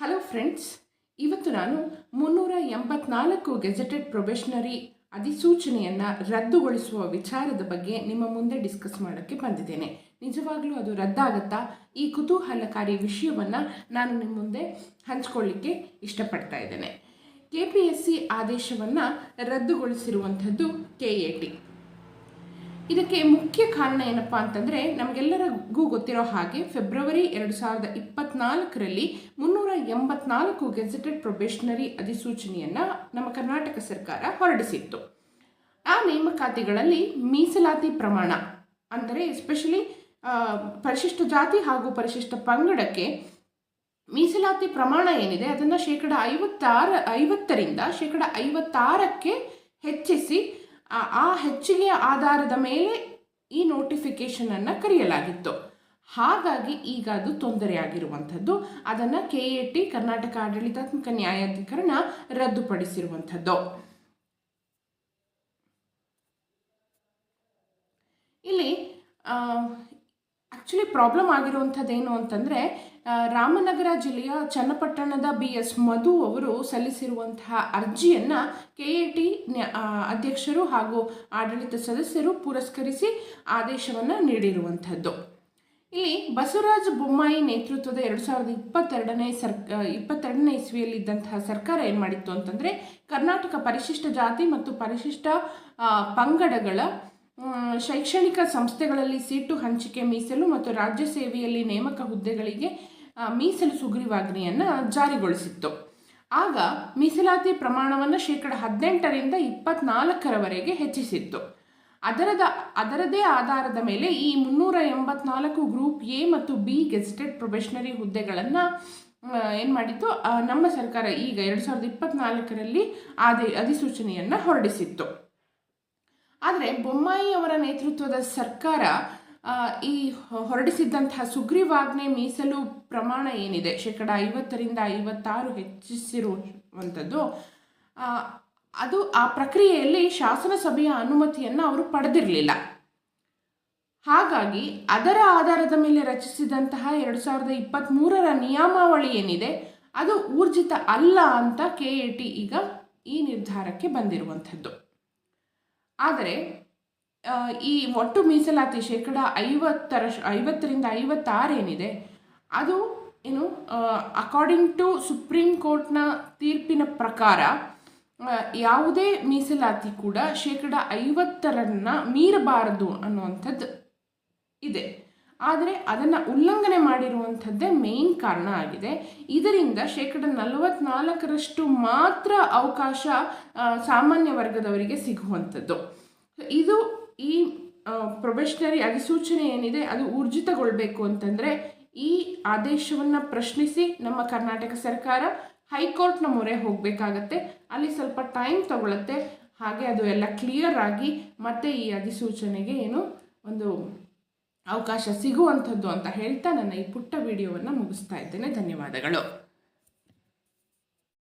Hello friends ಇವತ್ತು ನಾನು ಮುನ್ನೂರ ಎಂಬತ್ನಾಲ್ಕು ಗೆಜೆಟೆಡ್ ಪ್ರೊಬೆಷನರಿ ಅಧಿಸೂಚನೆಯನ್ನು ರದ್ದುಗೊಳಿಸುವ ವಿಚಾರದ ಬಗ್ಗೆ ನಿಮ್ಮ ಮುಂದೆ ಡಿಸ್ಕಸ್ ಮಾಡೋಕ್ಕೆ ಬಂದಿದ್ದೇನೆ. ನಿಜವಾಗ್ಲೂ ಅದು ರದ್ದಾಗತ್ತಾ? ಈ ಕುತೂಹಲಕಾರಿ ವಿಷಯವನ್ನು ನಾನು ನಿಮ್ಮ ಮುಂದೆ ಹಂಚ್ಕೊಳ್ಳಿಕ್ಕೆ ಇಷ್ಟಪಡ್ತಾ ಇದ್ದೇನೆ. ಕೆ ಪಿ ಎಸ್ ಸಿ ಆದೇಶವನ್ನು ರದ್ದುಗೊಳಿಸಿರುವಂಥದ್ದು ಕೆ ಎ ಟಿ ಇದಕ್ಕೆ ಮುಖ್ಯ ಕಾರಣ ಏನಪ್ಪ ಅಂತಂದರೆ, ನಮಗೆಲ್ಲರಿಗೂ ಗೊತ್ತಿರೋ ಹಾಗೆ, ಫೆಬ್ರವರಿ ಎರಡು ಸಾವಿರದ ಇಪ್ಪತ್ನಾಲ್ಕರಲ್ಲಿ ಮುನ್ನೂರ ಎಂಬತ್ನಾಲ್ಕು ಗೆಜೆಟೆಡ್ ಪ್ರೊಬೇಷನರಿ ಅಧಿಸೂಚನೆಯನ್ನು ನಮ್ಮ ಕರ್ನಾಟಕ ಸರ್ಕಾರ ಹೊರಡಿಸಿತ್ತು. ಆ ನೇಮಕಾತಿಗಳಲ್ಲಿ ಮೀಸಲಾತಿ ಪ್ರಮಾಣ, ಅಂದರೆ ಎಸ್ಪೆಷಲಿ ಪರಿಶಿಷ್ಟ ಜಾತಿ ಹಾಗೂ ಪರಿಶಿಷ್ಟ ಪಂಗಡಕ್ಕೆ ಮೀಸಲಾತಿ ಪ್ರಮಾಣ ಏನಿದೆ, ಅದನ್ನು ಶೇಕಡ ಐವತ್ತಾರ, ಐವತ್ತರಿಂದ ಶೇಕಡ ಐವತ್ತಾರಕ್ಕೆ ಹೆಚ್ಚಿಸಿ, ಆ- ಹೆಚ್ಚಿಗೆಯ ಆಧಾರದ ಮೇಲೆ ಈ ನೋಟಿಫಿಕೇಶನನ್ನು ಕರೆಯಲಾಗಿತ್ತು. ಹಾಗಾಗಿ ಈಗ ಅದು ತೊಂದರೆಯಾಗಿರುವಂಥದ್ದು. ಅದನ್ನು ಕೆ ಎ ಟಿ ಕರ್ನಾಟಕ ಆಡಳಿತಾತ್ಮಕ ನ್ಯಾಯಾಧಿಕರಣ ರದ್ದುಪಡಿಸಿರುವಂಥದ್ದು. ಇಲ್ಲಿ ಆ್ಯಕ್ಚುಲಿ ಪ್ರಾಬ್ಲಮ್ ಆಗಿರುವಂಥದ್ದು ಏನು ಅಂತಂದರೆ ರಾಮನಗರ ಜಿಲ್ಲೆಯ ಚನ್ನಪಟ್ಟಣದ ಬಿ ಎಸ್ ಮಧು ಅವರು ಸಲ್ಲಿಸಿರುವಂತಹ ಅರ್ಜಿಯನ್ನು ಕೆ ಎ ಟಿ ಅಧ್ಯಕ್ಷರು ಹಾಗೂ ಆಡಳಿತ ಸದಸ್ಯರು ಪುರಸ್ಕರಿಸಿ ಆದೇಶವನ್ನು ನೀಡಿರುವಂಥದ್ದು. ಇಲ್ಲಿ ಬಸವರಾಜ ಬೊಮ್ಮಾಯಿ ನೇತೃತ್ವದ ಎರಡು ಸಾವಿರದ ಇಪ್ಪತ್ತೆರಡನೇ ಸರ್ಕ, ಇಪ್ಪತ್ತೆರಡನೇ ಇಸ್ವಿಯಲ್ಲಿದ್ದಂತಹ ಸರ್ಕಾರ ಏನು ಮಾಡಿತ್ತು ಅಂತಂದರೆ ಕರ್ನಾಟಕ ಪರಿಶಿಷ್ಟ ಜಾತಿ ಮತ್ತು ಪರಿಶಿಷ್ಟ ಪಂಗಡಗಳ ಶೈಕ್ಷಣಿಕ ಸಂಸ್ಥೆಗಳಲ್ಲಿ ಸೀಟು ಹಂಚಿಕೆ ಮೀಸಲು ಮತ್ತು ರಾಜ್ಯ ಸೇವೆಯಲ್ಲಿ ನೇಮಕ ಹುದ್ದೆಗಳಿಗೆ ಮೀಸಲು ಸುಗ್ರೀವಾಜ್ಞೆಯನ್ನು ಜಾರಿಗೊಳಿಸಿತ್ತು. ಆಗ ಮೀಸಲಾತಿ ಪ್ರಮಾಣವನ್ನು ಶೇಕಡ ಹದಿನೆಂಟರಿಂದ ಇಪ್ಪತ್ನಾಲ್ಕರವರೆಗೆ ಹೆಚ್ಚಿಸಿತ್ತು. ಅದರದ, ಅದರದೇ ಆಧಾರದ ಮೇಲೆ ಈ ಮುನ್ನೂರ ಎಂಬತ್ನಾಲ್ಕು ಗ್ರೂಪ್ ಎ ಮತ್ತು ಬಿ ಗೆಸ್ಟೆಡ್ ಪ್ರೊಬೆಷನರಿ ಹುದ್ದೆಗಳನ್ನು ಏನು ಮಾಡಿತ್ತು? ನಮ್ಮ ಸರ್ಕಾರ ಈಗ ಎರಡು ಸಾವಿರದ ಇಪ್ಪತ್ನಾಲ್ಕರಲ್ಲಿ ಆದಿ, ಅಧಿಸೂಚನೆಯನ್ನು ಹೊರಡಿಸಿತ್ತು. ಆದರೆ ಬೊಮ್ಮಾಯಿ ಅವರ ನೇತೃತ್ವದ ಸರ್ಕಾರ ಈ ಹೊರಡಿಸಿದ್ದಂತಹ ಸುಗ್ರೀವಾಜ್ಞೆ ಮೀಸಲು ಪ್ರಮಾಣ ಏನಿದೆ? ಶೇಕಡ ಐವತ್ತರಿಂದ ಐವತ್ತಾರು ಹೆಚ್ಚಿಸಿರುವಂಥದ್ದು ಅದು ಆ ಪ್ರಕ್ರಿಯೆಯಲ್ಲಿ ಶಾಸನ ಸಭೆಯ ಅನುಮತಿಯನ್ನು ಅವರು ಪಡೆದಿರಲಿಲ್ಲ. ಹಾಗಾಗಿ ಅದರ ಆಧಾರದ ಮೇಲೆ ರಚಿಸಿದಂತಹ ಎರಡು ಸಾವಿರದ ಇಪ್ಪತ್ತ್ಮೂರರ ನಿಯಮಾವಳಿ ಏನಿದೆ, ಅದು ಊರ್ಜಿತ ಅಲ್ಲ ಅಂತ ಕೆ ಎ ಟಿ ಈಗ ಈ ನಿರ್ಧಾರಕ್ಕೆ ಬಂದಿರುವಂಥದ್ದು. ಆದರೆ ಈ ಒಟ್ಟು ಮೀಸಲಾತಿ ಶೇಕಡ ಐವತ್ತರ, ಐವತ್ತರಿಂದ ಐವತ್ತಾರು ಏನಿದೆ, ಅದು ಏನು ಅಕಾರ್ಡಿಂಗ್ ಟು ಸುಪ್ರೀಂ ಕೋರ್ಟ್ನ ತೀರ್ಪಿನ ಪ್ರಕಾರ ಯಾವುದೇ ಮೀಸಲಾತಿ ಕೂಡ ಶೇಕಡ ಐವತ್ತರನ್ನ ಮೀರಬಾರದು ಅನ್ನುವಂಥದ್ದು ಇದೆ. ಆದರೆ ಅದನ್ನು ಉಲ್ಲಂಘನೆ ಮಾಡಿರುವಂಥದ್ದೇ ಮೇನ್ ಕಾರಣ ಆಗಿದೆ. ಇದರಿಂದ ಶೇಕಡ ನಲವತ್ನಾಲ್ಕರಷ್ಟು ಮಾತ್ರ ಅವಕಾಶ ಸಾಮಾನ್ಯ ವರ್ಗದವರಿಗೆ ಸಿಗುವಂಥದ್ದು. ಇದು ಈ ಪ್ರೊಬೆಷನರಿ ಅಧಿಸೂಚನೆ ಏನಿದೆ, ಅದು ಊರ್ಜಿತಗೊಳ್ಬೇಕು ಅಂತಂದರೆ ಈ ಆದೇಶವನ್ನು ಪ್ರಶ್ನಿಸಿ ನಮ್ಮ ಕರ್ನಾಟಕ ಸರ್ಕಾರ ಹೈಕೋರ್ಟ್ನ ಮೊರೆ ಹೋಗಬೇಕಾಗತ್ತೆ. ಅಲ್ಲಿ ಸ್ವಲ್ಪ ಟೈಮ್ ತಗೊಳುತ್ತೆ. ಹಾಗೆ ಅದು ಎಲ್ಲ ಕ್ಲಿಯರ್ ಆಗಿ ಮತ್ತೆ ಈ ಅಧಿಸೂಚನೆಗೆ ಏನು ಒಂದು ಅವಕಾಶ ಸಿಗುವಂಥದ್ದು ಅಂತ ಹೇಳ್ತಾ ನನ್ನ ಈ ಪುಟ್ಟ ವಿಡಿಯೋವನ್ನು ಮುಗಿಸ್ತಾ ಇದ್ದೇನೆ. ಧನ್ಯವಾದಗಳು.